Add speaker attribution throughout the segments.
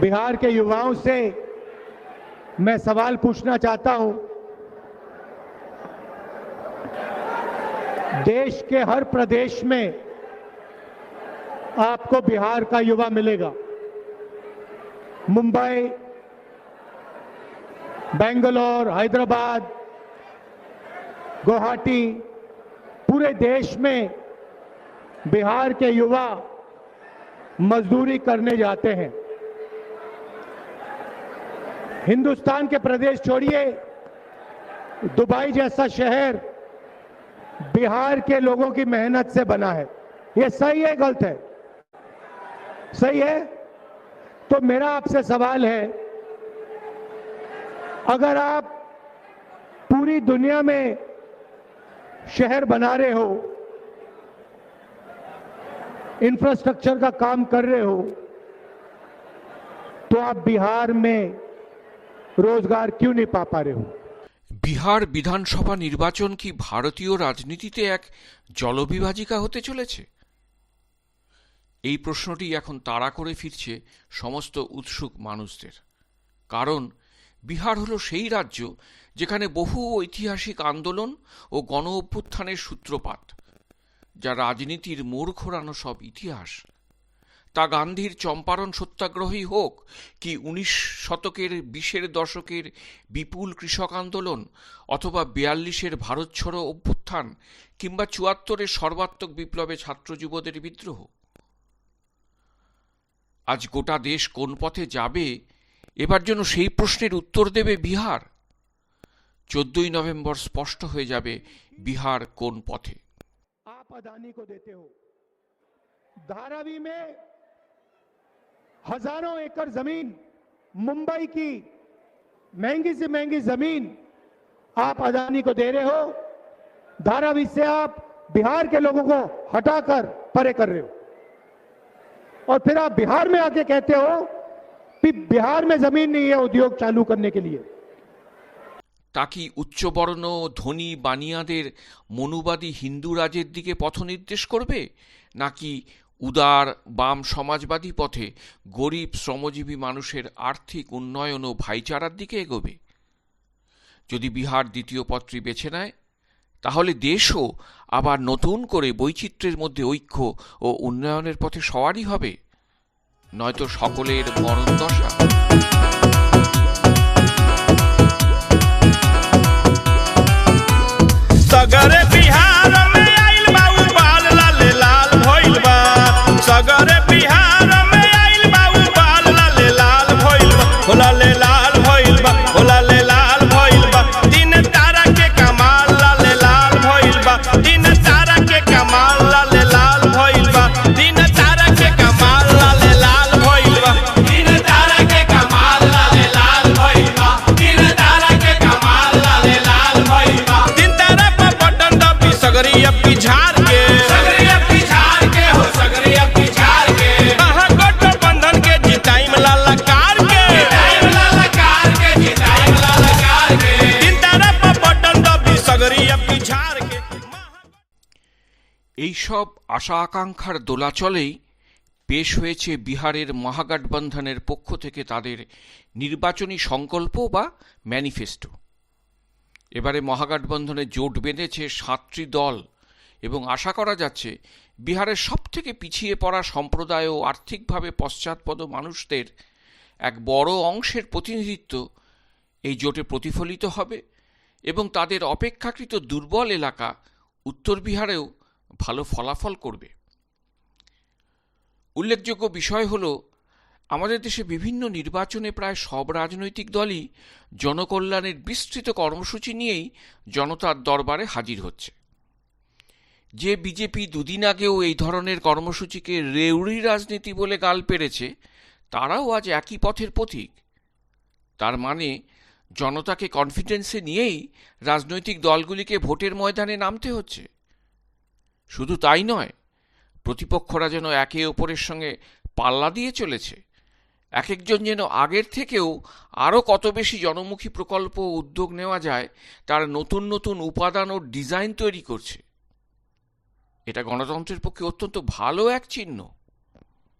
Speaker 1: बिहार के युवाओं से मैं सवाल पूछना चाहता हूँ। देश के हर प्रदेश में आपको बिहार का युवा मिलेगा। मुंबई, बेंगलोर, हैदराबाद, गुवाहाटी, पूरे देश में बिहार के युवा मजदूरी करने जाते हैं। हिंदुस्तान के प्रदेश छोड़िए। दुबई जैसा शहर बिहार के लोगों की मेहनत से बना है। ये सही है, गलत है? सही है? तो मेरा आपसे सवाल है, अगर आप पूरी दुनिया में शहर बना रहे हो इंफ्रास्ट्रक्चर का काम कर रहे हो तो आप बिहार में रोजगार क्यों नहीं पा पा रहे हो
Speaker 2: বিহার বিধানসভা নির্বাচন কি ভারতীয় রাজনীতিতে এক জলবিভাজিকা হতে চলেছে এই প্রশ্নটি এখন তাড়া করে ফিরছে সমস্ত উৎসুক মানুষদের কারণ বিহার হলো সেই রাজ্য যেখানে বহু ঐতিহাসিক আন্দোলন ও গণ অভ্যুত্থানের সূত্রপাত যা রাজনীতির মোড় ঘোরানো সব ইতিহাস তা গান্ধীর চম্পারণ সত্যাগ্রহই হোক কি উনিশ শতকের বিশের দশকের বিপুল কৃষক আন্দোলন অথবা বিয়াল্লিশের ভারত ছড়ো অভ্যুত্থান কিংবা চুয়াত্তরের সর্বাত্মক বিপ্লবে ছাত্র যুবদের বিদ্রোহ আজ গোটা দেশ কোন পথে যাবে এবার জন্য সেই প্রশ্নের উত্তর দেবে বিহার চোদ্দই নভেম্বর স্পষ্ট হয়ে যাবে বিহার কোন পথে
Speaker 1: आप अदानी को देते हो धारावी में हजारों एकड़ जमीन मुंबई की महंगी से महंगी जमीन आप अदानी को दे रहे हो धारावी से आप बिहार के लोगों को हटाकर परे कर रहे हो और फिर आप बिहार में आके कहते हो कि बिहार में जमीन नहीं है उद्योग चालू करने के लिए
Speaker 2: তা কি উচ্চবর্ণ ধনী বানিয়াদের মনুবাদী হিন্দু রাজের দিকে পথ নির্দেশ করবে নাকি উদার বাম সমাজবাদী পথে গরিব শ্রমজীবী মানুষের আর্থিক উন্নয়ন ও ভাইচারার দিকে এগোবে। যদি বিহার দ্বিতীয় পথটি বেছে নেয়, তাহলে দেশও আবার নতুন করে বৈচিত্র্যের মধ্যে ঐক্য ও উন্নয়নের পথে সওয়ারই হবে। নয়তো সকলের মরণ দশা।
Speaker 3: সাগরে
Speaker 2: এই সব আশা আকাঙ্ক্ষার দোলাচলেই পেশ হয়েছে বিহারের মহাগঠবন্ধনের পক্ষ থেকে তাদের নির্বাচনী সংকল্প বা ম্যানিফেস্টো। এবারে মহাগঠবন্ধনে জোট বেঁধেছে সাতটি দল এবং আশা করা যাচ্ছে বিহারের সবথেকে পিছিয়ে পড়া সম্প্রদায় ও আর্থিকভাবে পশ্চাৎপদ মানুষদের এক বড় অংশের প্রতিনিধিত্ব এই জোটে প্রতিফলিত হবে এবং তাদের অপেক্ষাকৃত দুর্বল এলাকা উত্তর বিহারেও ভালো ফলাফল করবে। উল্লেখযোগ্য বিষয় হল, আমাদের দেশে বিভিন্ন নির্বাচনে প্রায় সব রাজনৈতিক দলই জনকল্যাণের বিস্তৃত কর্মসূচি নিয়েই জনতার দরবারে হাজির হচ্ছে। যে বিজেপি দুদিন আগেও এই ধরনের কর্মসূচিকে রেউড়ি রাজনীতি বলে গাল পেরেছে তারাও আজ একই পথের পথিক তার মানে জনতাকে কনফিডেন্সে নিয়েই রাজনৈতিক দলগুলিকে ভোটের ময়দানে নামতে হচ্ছে। শুধু তাই নয় প্রতিপক্ষরা যেন একে অপরের সঙ্গে পাল্লা দিয়ে চলেছে এক একজন যেন আগের থেকেও আরও কত বেশি জনমুখী প্রকল্প ও উদ্যোগ নেওয়া যায় তার নতুন নতুন উপাদান ও ডিজাইন তৈরি করছে এটা গণতন্ত্রের পক্ষে অত্যন্ত ভালো এক চিহ্ন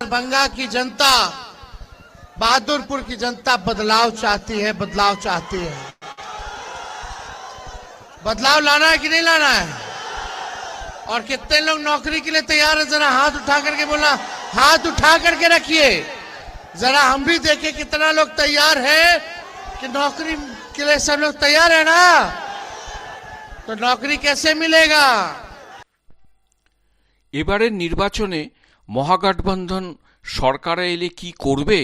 Speaker 4: बंगा की जनता बहादुरपुर की जनता बदलाव चाहती है बदलाव चाहती है बदलाव लाना है कि नहीं लाना है और कितने लोग नौकरी के लिए तैयार है जरा हाथ उठा करके बोला हाथ उठा करके रखिए जरा हम भी देखें कितना लोग तैयार है कि नौकरी के लिए सब लोग तैयार है ना तो नौकरी कैसे मिलेगा
Speaker 2: এবারের নির্বাচনে মহাগঠবন্ধন সরকারে এলে কি করবে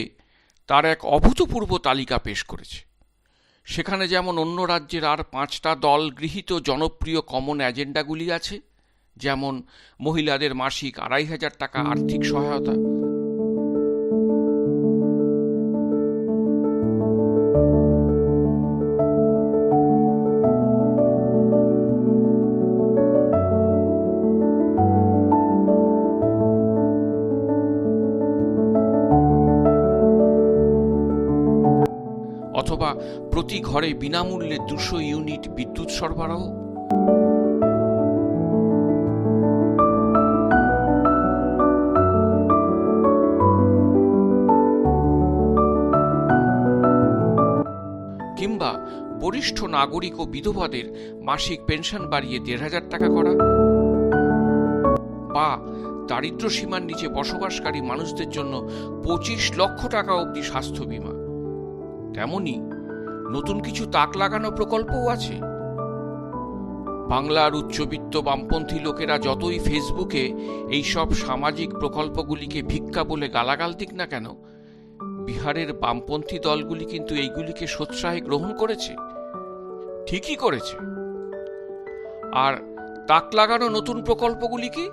Speaker 2: তার এক অভূতপূর্ব তালিকা পেশ করেছে সেখানে যেমন অন্য রাজ্যের আর পাঁচটা দল গৃহীত জনপ্রিয় কমন এজেন্ডাগুলি আছে যেমন মহিলাদের মাসিক আড়াই হাজার টাকা আর্থিক সহায়তা। অথবা প্রতি ঘরে বিনামূল্যে দুশো ইউনিট বিদ্যুৎ সরবরাহ। বরিষ্ঠ নাগরিক ও বিধবাদের মাসিক পেনশন বাড়িয়ে দেড় হাজার টাকা করা। বা দারিদ্র সীমার নিচে বসবাসকারী মানুষদের জন্য পঁচিশ লক্ষ টাকা অবধি স্বাস্থ্য বীমা। তেমনি নতুন কিছু তাক লাগানো প্রকল্পও আছে। বাংলার উচ্চবিত্ত বামপন্থী লোকেরা যতই ফেসবুকে এইসব সামাজিক প্রকল্পগুলিকে ভিক্ষা বলে গালাগাল দিক না কেন, বিহারের বামপন্থী দলগুলি কিন্তু এইগুলিকে সোৎসাহে গ্রহণ করেছে। ঠিকই করেছে। আর তাক লাগানো নতুন প্রকল্পগুলি কি?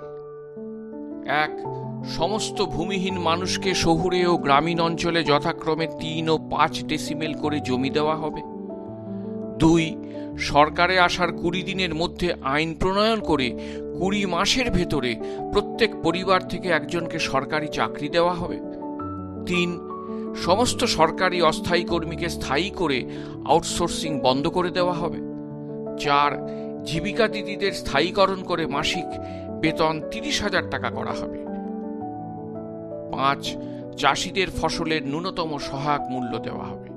Speaker 2: এক, সমস্ত ভূমিহীন মানুষকে শহুরে ও গ্রামীণ অঞ্চলে যথাক্রমে তিন ও পাঁচ ডেসিমেল করে জমি দেওয়া হবে। দুই, সরকারে আসার কুড়ি দিনের মধ্যে আইন প্রণয়ন করে কুড়ি মাসের ভেতরে প্রত্যেক পরিবার থেকে একজনকে সরকারি চাকরি দেওয়া হবে। তিন সমস্ত সরকারি অস্থায়ী কর্মীকে স্থায়ী করে আউটসোর্সিং বন্ধ করে দেওয়া হবে। চার, জীবিকা দিদিদের স্থায়ীকরণ করে মাসিক বেতন তিরিশ হাজার টাকা করা হবে। পাঁচ, চাষিদের ফসলের ন্যূনতম সহায়ক মূল্য দেওয়া হবে।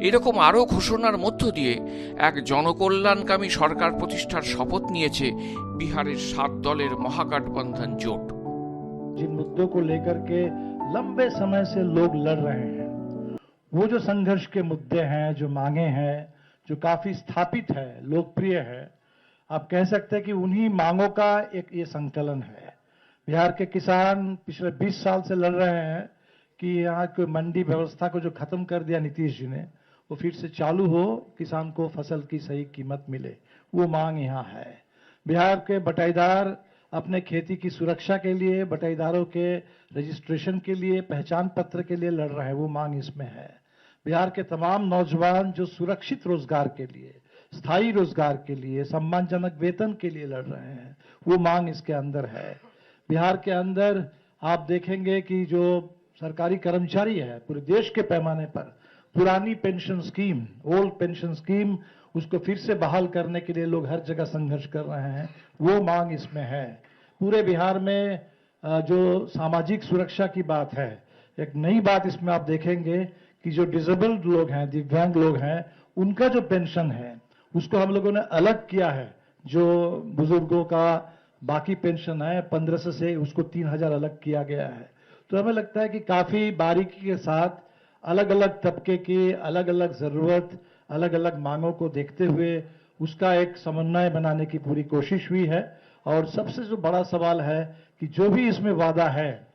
Speaker 2: এরকম আরও ঘোষণার মধ্য দিয়ে এক জনকল্যাণকামী সরকার প্রতিষ্ঠার শপথ নিয়েছে বিহারের সাত দলের মহাগঠবন্ধন জোট
Speaker 5: जिन मुद्दों को लेकर के लंबे समय से लोग लड़ रहे हैं वो जो संघर्ष के मुद्दे हैं जो मांगे हैं जो काफी स्थापित है लोकप्रिय है आप कह सकते हैं कि उन्हीं मांगों का एक ये संकलन है बिहार के किसान पिछले 20 साल से लड़ रहे हैं कि यहाँ की मंडी व्यवस्था को जो खत्म कर दिया नीतीश जी ने वो फिर से चालू हो, किसान को फ़सल की सही कीमत मिले। वो मांग यहाँ है। बिहार के बटाईदार अपने खेती की सुरक्षा के लिए, बटाईदारों के रजिस्ट्रेशन के लिए, पहचान पत्र के लिए लड़ रहे हैं, वो मांग इसमें है। बिहार के तमाम नौजवान जो सुरक्षित रोज़गार के लिए, स्थायी रोज़गार के लिए, सम्मानजनक वेतन के लिए लड़ रहे हैं, वो मांग इसके अंदर है। बिहार के अंदर आप देखेंगे कि जो सरकारी कर्मचारी है, पूरे देश के पैमाने पर पुरानी pension scheme old pension scheme उसको फिर से बहाल करने के लिए लोग हर जगह संघर्ष कर रहे हैं। वो मांग इसमें है। पूरे बिहार में जो सामाजिक सुरक्षा की बात है, एक नई बात इसमें आप देखेंगे कि जो डिजेबल्ड लोग हैं, दिव्यांग लोग हैं, उनका जो पेंशन है, उसको हम लोगों ने अलग किया है। जो बुज़ुर्गों का बाकी पेंशन है, पंद्रह सौ से उसको तीन हज़ार अलग किया गया है। तो हमें लगता है कि काफ़ी बारीकी के साथ अलग अलग तबके की अलग अलग ज़रूरत अलग अलग मांगों को देखते हुए उसका एक समन्वय बनाने की पूरी कोशिश हुई है। और सबसे जो बड़ा सवाल है कि जो भी इसमें वादा है,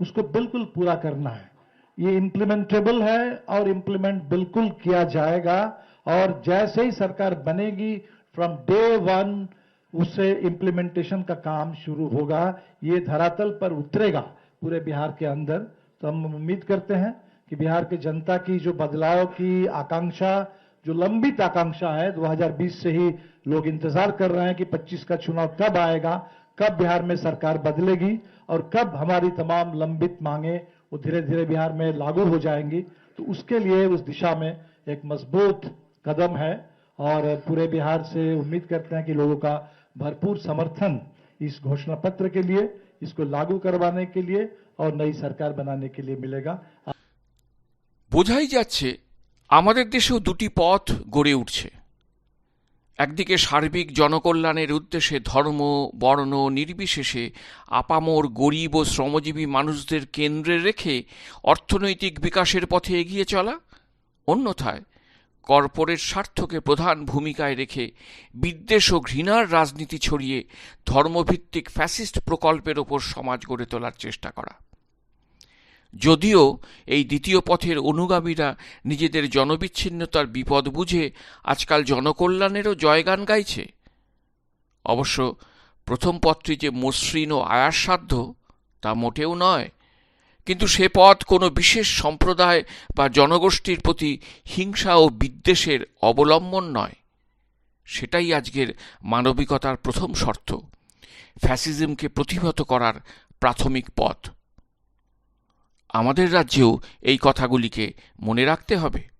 Speaker 5: उसको बिल्कुल पूरा करना है। ये इम्प्लीमेंटेबल है और इम्प्लीमेंट बिल्कुल किया जाएगा। और जैसे ही सरकार बनेगी फ्रॉम डे वन उससे इम्प्लीमेंटेशन का काम शुरू होगा। ये धरातल पर उतरेगा पूरे बिहार के अंदर। तो हम उम्मीद करते हैं कि बिहार की जनता की जो बदलाव की आकांक्षा, जो लंबित आकांक्षा है 2020 से ही लोग इंतज़ार कर रहे हैं कि 25 का चुनाव कब आएगा, कब बिहार में सरकार बदलेगी और कब हमारी तमाम लंबित मांगे वो धीरे धीरे बिहार में लागू हो जाएँगी। तो उसके लिए उस दिशा में एक मज़बूत कदम है और पूरे बिहार से उम्मीद करते हैं कि लोगों का भरपूर समर्थन इस घोषणा पत्र के लिए, इसको लागू करवाने के लिए और नई सरकार बनाने के लिए मिलेगा।
Speaker 2: বোঝাই যাচ্ছে, আমাদের দেশেও দুটি পথ গড়ে উঠছে। একদিকে সার্বিক জনকল্যাণের উদ্দেশ্যে ধর্ম, বর্ণ নির্বিশেষে আপামর গরিব ও শ্রমজীবী মানুষদের কেন্দ্রে রেখে অর্থনৈতিক বিকাশের পথে এগিয়ে চলা, অন্যথায় কর্পোরেট স্বার্থকে প্রধান ভূমিকায় রেখে বিদ্বেষ ও ঘৃণার রাজনীতি ছড়িয়ে ধর্মভিত্তিক ফ্যাসিস্ট প্রকল্পের ওপর সমাজ গড়ে তোলার চেষ্টা করা। যদিও এই দ্বিতীয় পথের অনুগামীরা নিজেদের জনবিচ্ছিন্নতার বিপদ বুঝে আজকাল জনকল্যাণেরও জয়গান গাইছে। অবশ্য প্রথম পথটি যে মসৃণ ও আয়াসসাধ্য, তা মোটেও নয়। কিন্তু সে পথ কোনো বিশেষ সম্প্রদায় বা জনগোষ্ঠীর প্রতি হিংসা ও বিদ্বেষের অবলম্বন নয়। সেটাই আজকের মানবিকতার প্রথম শর্ত। ফ্যাসিজমকে প্রতিহত করার প্রাথমিক পথ। আমাদের রাজ্যেও এই কথাগুলিকে মনে রাখতে হবে।